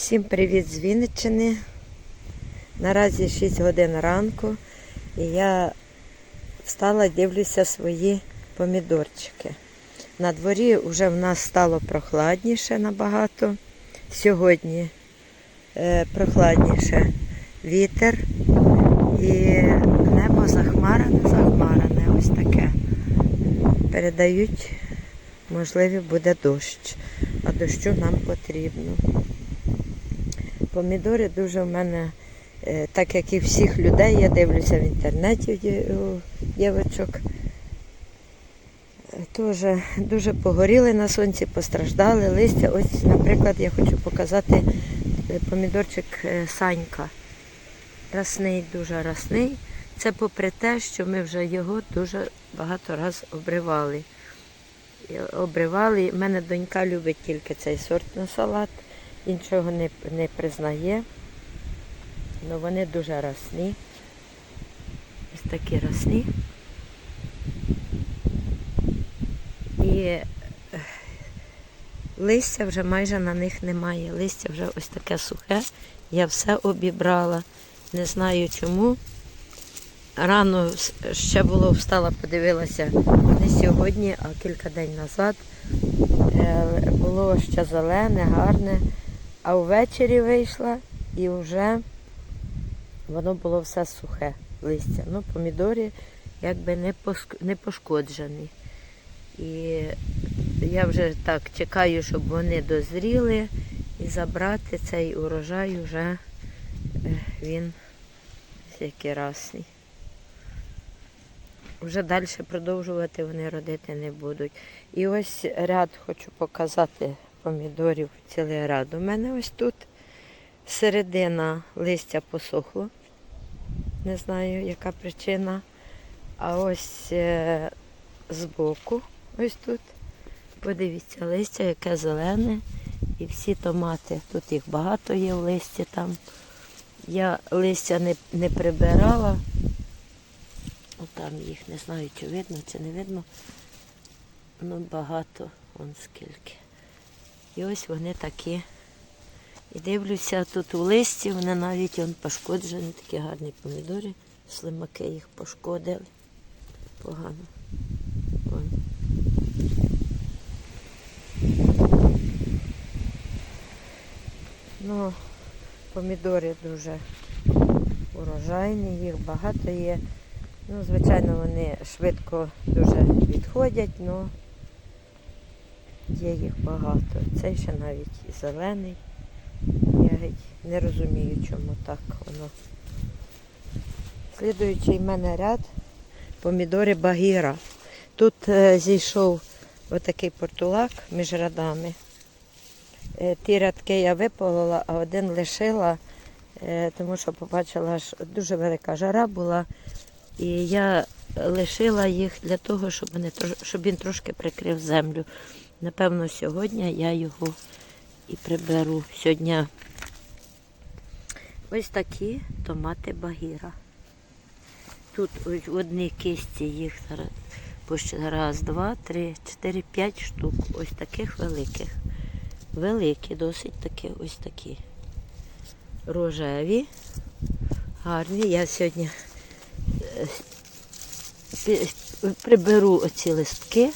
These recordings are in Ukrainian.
Всім привіт з Вінниччини. Наразі 6 годин ранку і я встала, дивлюся свої помідорчики. На дворі вже в нас стало прохладніше набагато. Сьогодні е, прохладніше вітер і небо захмарене, захмарене, ось таке. Передають, можливо, буде дощ, а дощу нам потрібно. Помідори дуже в мене, е, так як і всіх людей, я дивлюся в інтернеті у ді- у дівчаток. Е, Теж дуже погоріли на сонці, постраждали листя. Ось, наприклад, я хочу показати е, помідорчик Санька. Росний, дуже росний. Це попри те, що ми вже його дуже багато раз обривали. Обривали. У мене донька любить тільки цей сорт на салат іншого не, не признає. Ну вони дуже росні. Ось такі росні. І листя вже майже на них немає. Листя вже ось таке сухе. Я все обібрала. Не знаю чому. Рано ще було встала, подивилася не сьогодні, а кілька днів назад. Е, Було ще зелене, гарне. А ввечері вийшла і вже воно було все сухе листя. Ну, помідори якби не, не пошкоджені. І я вже так чекаю, щоб вони дозріли і забрати цей урожай вже е, він ось який расний. Вже далі продовжувати вони родити не будуть. І ось ряд хочу показати помідорів, цілий ряд. У мене ось тут середина листя посохло. Не знаю, яка причина. А ось е, збоку, ось тут, подивіться, листя, яке зелене. І всі томати. Тут їх багато є в листі там. Я листя не, не прибирала. Там їх не знаю, чи видно, чи не видно. Ну, багато, вон скільки. І ось вони такі. І дивлюся, тут у листі вони навіть он пошкоджені, такі гарні помідори. Слимаки їх пошкодили. Погано. Вон. Ну, помідори дуже урожайні, їх багато є. Ну, звичайно, вони швидко дуже відходять, але є їх багато. Цей ще навіть зелений. Я геть не розумію, чому так воно. Слідуючий в мене ряд помідори Багіра. Тут е, зійшов отакий портулак між рядами. Е, ті рядки я виполола, а один лишила, е, тому що побачила, що дуже велика жара була. І я лишила їх для того, щоб він трошки прикрив землю. Напевно, сьогодні я його і приберу. Сьогодні ось такі томати багіра. Тут ось в одній кисті їх раз, два, три, чотири, п'ять штук. Ось таких великих. Великі, досить такі, ось такі. Рожеві, гарні. Я сьогодні приберу оці листки,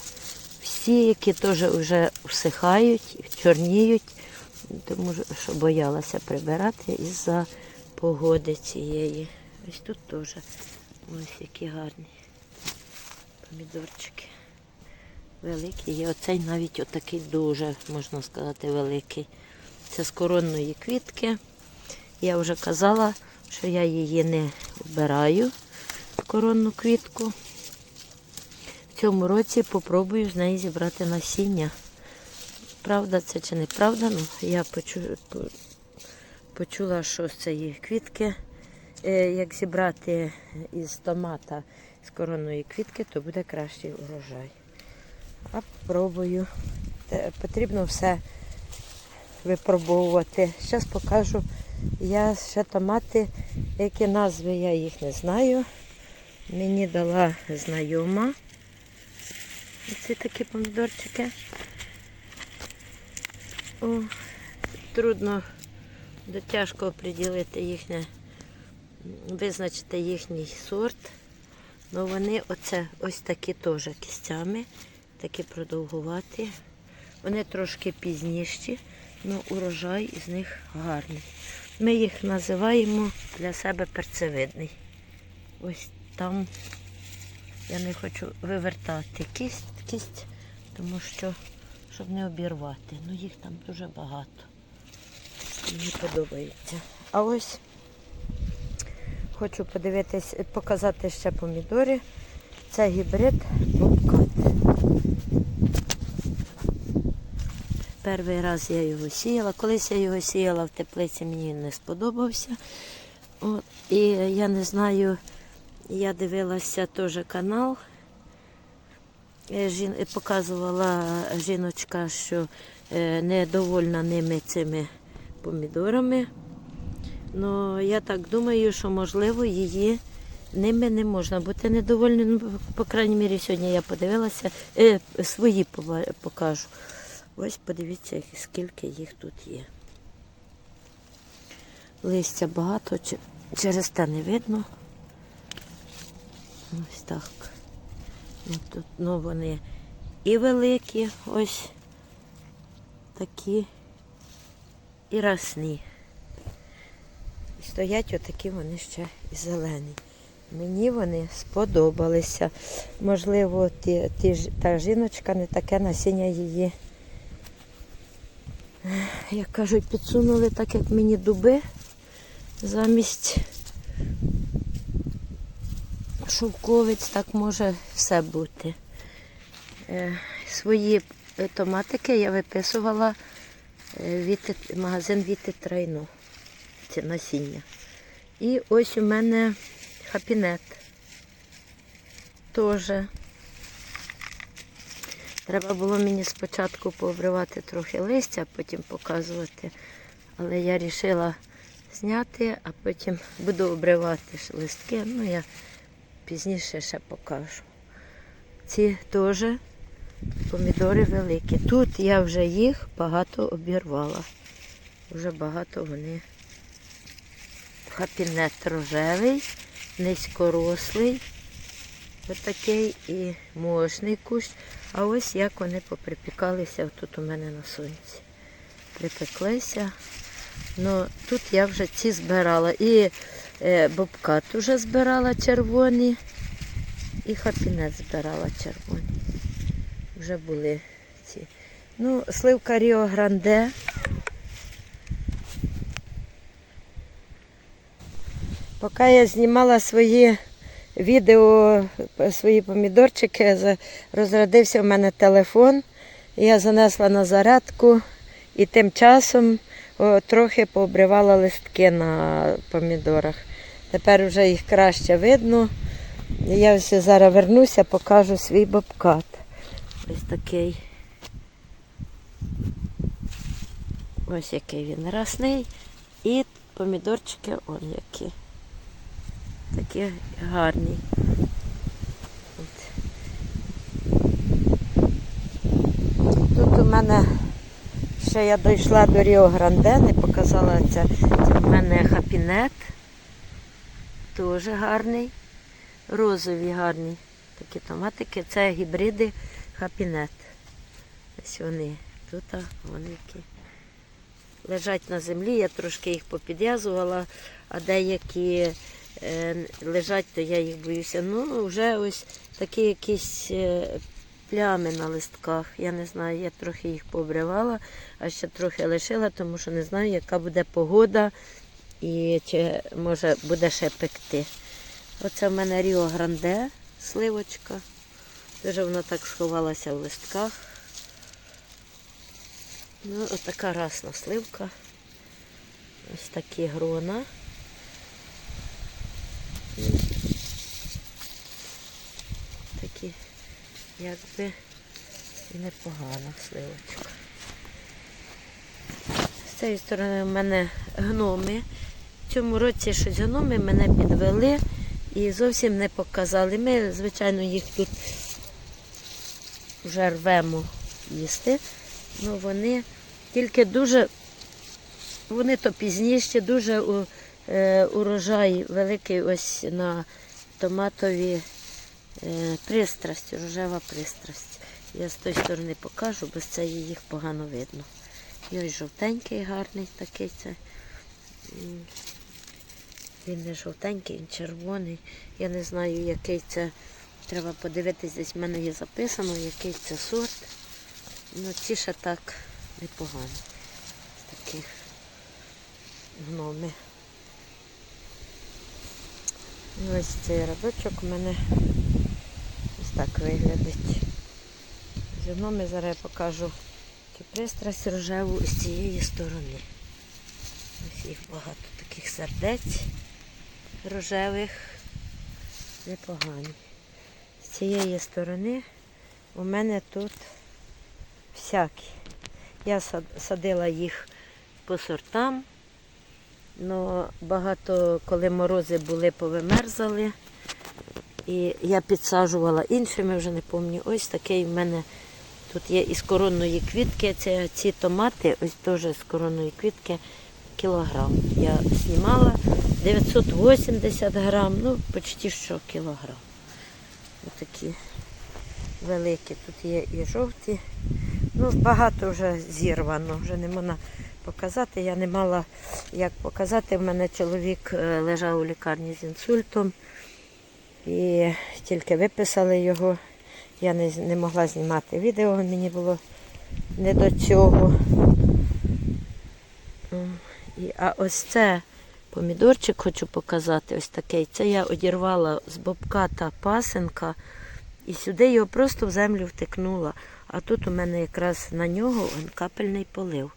всі, які теж вже всихають, чорніють, тому що боялася прибирати із-за погоди цієї. Ось тут теж ось які гарні помідорчики. Великі. І оцей навіть отакий дуже, можна сказати, великий. Це з коронної квітки. Я вже казала, що я її не вбираю коронну квітку. Цьому році попробую з неї зібрати насіння. Правда це чи неправда, ну я почу, почула, що з цієї квітки, е, як зібрати із томата з коронної квітки, то буде кращий урожай. А пробую. Потрібно все випробовувати. Зараз покажу. Я ще томати, які назви, я їх не знаю. Мені дала знайома. Ці такі помідорчики. О, трудно До тяжко оприділити їхнє, визначити їхній сорт. Ну вони оце ось такі теж кістями, такі продовгуваті. Вони трошки пізніші, але урожай із них гарний. Ми їх називаємо для себе перцевидний. Ось там я не хочу вивертати кість, кість тому що щоб не обірвати. Ну їх там дуже багато. Мені подобається. А ось хочу подивитись, показати ще помідори. Це гібрид Бобкат. Перший раз я його сіяла. Колись я його сіяла в теплиці, мені не сподобався. От, і я не знаю, я дивилася теж канал. Е, е, Показувала жіночка, що е, недовольна ними цими помідорами. Ну, я так думаю, що можливо її ними не можна бути недовольним. Ну, по крайній мірі, сьогодні я подивилася, е, свої покажу. Ось подивіться, скільки їх тут є. Листя багато, через те не видно. Ось так. Ну, тут, ну, вони і великі, ось такі, і росні. І стоять отакі вони ще і зелені. Мені вони сподобалися. Можливо, ті, ті, та жіночка не таке насіння її, як кажуть, підсунули так, як мені дуби замість шовковиць, так може все бути. Е, свої е, томатики я виписувала е, магазин Віти Трайну. Це насіння. І ось у мене хапінет. Теж. Треба було мені спочатку пообривати трохи листя, а потім показувати. Але я вирішила зняти, а потім буду обривати листки. Ну, я пізніше ще покажу. Ці теж помідори великі. Тут я вже їх багато обірвала. Вже багато вони. Хапінет рожевий, низькорослий, отакий і мощний кущ. А ось як вони поприпікалися тут у мене на сонці. Припеклися. Ну, тут я вже ці збирала. І бобкат вже збирала червоні, і хапінет збирала червоні. Вже були ці. Ну, сливка Ріо Гранде. Поки я знімала свої відео, свої помідорчики, розрядився в мене телефон. Я занесла на зарядку і тим часом трохи пообривала листки на помідорах. Тепер вже їх краще видно. Я ось зараз вернуся, покажу свій бобкат. Ось такий. Ось який він росний. І помідорчики он які. Такі гарні. От. Тут у мене ще я дійшла до Ріо Гранде, не показала це. В мене хапінет. Теж гарний. Розові гарні такі томатики. Це гібриди хапінет. Ось вони. Тут вони. Лежать на землі, я трошки їх попідв'язувала, а деякі е, лежать, то я їх боюся. Ну, вже ось такі якісь е, плями на листках. Я не знаю, я трохи їх пообривала, а ще трохи лишила, тому що не знаю, яка буде погода і чи може буде ще пекти. Оце в мене Ріо Гранде сливочка. Дуже вона так сховалася в листках. Ну, отака расна сливка. Ось такі грона. І Такі, якби і непогана сливочка. З цієї сторони в мене гноми. В цьому році щось гноми мене підвели і зовсім не показали. Ми, звичайно, їх тут вже рвемо їсти. Ну, вони тільки дуже вони то пізніше, дуже е, урожай великий ось на томатові пристрасть, рожева пристрасть. Я з тої сторони покажу, бо з цієї їх погано видно. І ось жовтенький гарний такий це. Він не жовтенький, він червоний. Я не знаю, який це. Треба подивитись, десь в мене є записано, який це сорт. Ну, ці ще так непогано. Такі гноми. І ось цей радочок у мене ось так виглядить. З гноми зараз покажу цю пристрасть рожеву з цієї сторони. Ось їх багато таких сердець рожевих, непогані. З цієї сторони у мене тут всякі. Я садила їх по сортам, але багато, коли морози були, повимерзали. І я підсаджувала іншими, вже не пам'ятаю. Ось такий в мене тут є із коронної квітки. Це ці томати, ось теж з коронної квітки кілограм. Я знімала 980 грам, ну почти що кілограм. Ось такі великі. Тут є і жовті. Ну, багато вже зірвано, вже не можна показати. Я не мала як показати. У мене чоловік е, лежав у лікарні з інсультом. І тільки виписали його. Я не, не могла знімати відео, мені було не до цього. І, а ось це помідорчик хочу показати, ось такий. Це я одірвала з бобка та пасенка і сюди його просто в землю втикнула. А тут у мене якраз на нього капельний полив.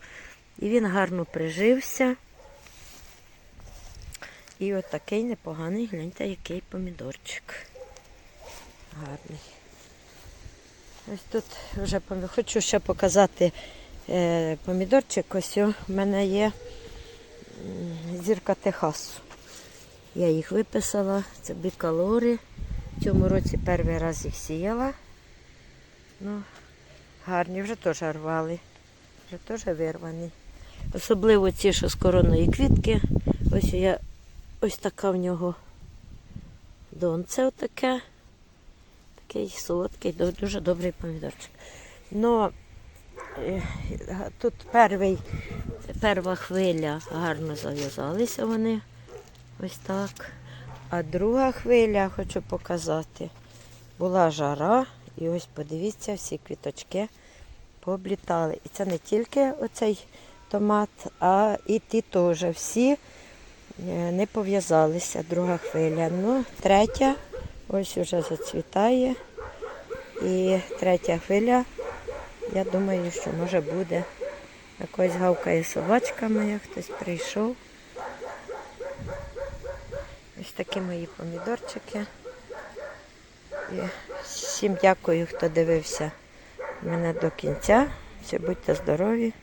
І він гарно прижився. І от такий непоганий, гляньте, який помідорчик. Гарний. Ось тут вже хочу ще показати е, помідорчик. Ось у мене є зірка Техасу. Я їх виписала, це бікалори. В цьому році перший раз їх сіяла. Ну, гарні, вже теж рвали, вже теж вирвані. Особливо ці, що з коронної квітки. Ось я ось така в нього донце отаке. Такий солодкий, дуже добрий помідорчик. Но е, тут перший, перша хвиля гарно зав'язалися вони. Ось так. А друга хвиля, хочу показати, була жара. І ось подивіться, всі квіточки пооблітали. І це не тільки оцей томат, а і ті теж всі е, не пов'язалися. Друга хвиля. Ну, третя ось уже зацвітає. І третя хвиля, я думаю, що може буде. Якось гавкає собачка моя, хтось прийшов. Ось такі мої помідорчики. І всім дякую, хто дивився мене до кінця. Всі будьте здорові.